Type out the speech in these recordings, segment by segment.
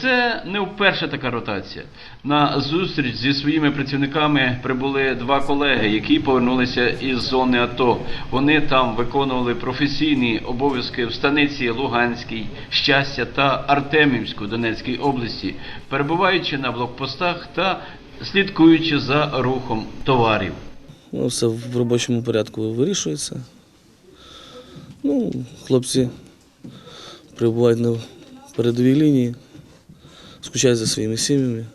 Це не вперше така ротація. На зустріч зі своїми працівниками прибули два колеги, які повернулися із зони АТО. Вони там виконували професійні обов'язки в станиці Луганській, Щастя та Артемівську Донецькій області, перебуваючи на блокпостах та слідкуючи за рухом товарів. Ну, все в робочому порядку вирішується. Ну, хлопці перебувають на передовій лінії, скучають за своїми сім'ями.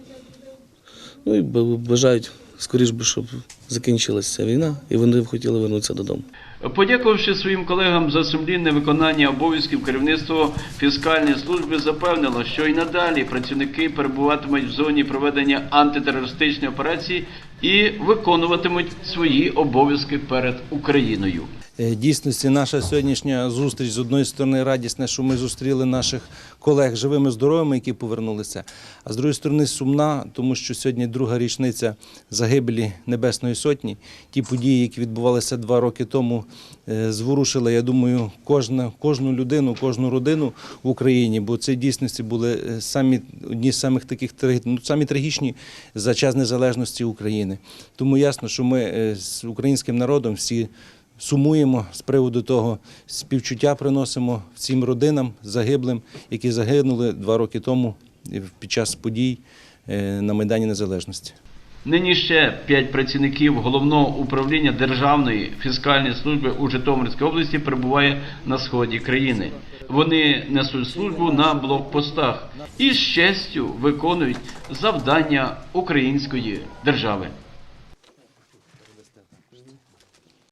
Ну і бажають скоріш би, щоб закінчилася війна, і вони б хотіли вернутися додому. Подякувавши своїм колегам за сумлінне виконання обов'язків, керівництво фіскальної служби запевнило, що і надалі працівники перебуватимуть в зоні проведення антитерористичної операції і виконуватимуть свої обов'язки перед Україною. Е, Дійсності наша сьогоднішня зустріч з одної сторони радісна, що ми зустріли наших колег живими, здоровими, які повернулися. А з другої сторони сумна, тому що сьогодні друга річниця загибелі Небесної Сотні. Ті події, які відбувалися два роки тому, е, зворушили, я думаю, кожна, кожну людину, кожну родину в Україні, бо це в дійсності були е, самі одні з самих таких ну, самі трагічні за час незалежності України. Тому ясно, що ми е, з українським народом всі сумуємо з приводу того, співчуття приносимо всім родинам загиблим, які загинули два роки тому під час подій на Майдані Незалежності. Нині ще п'ять працівників головного управління Державної фіскальної служби у Житомирській області перебуває на сході країни. Вони несуть службу на блокпостах і з честю виконують завдання української держави.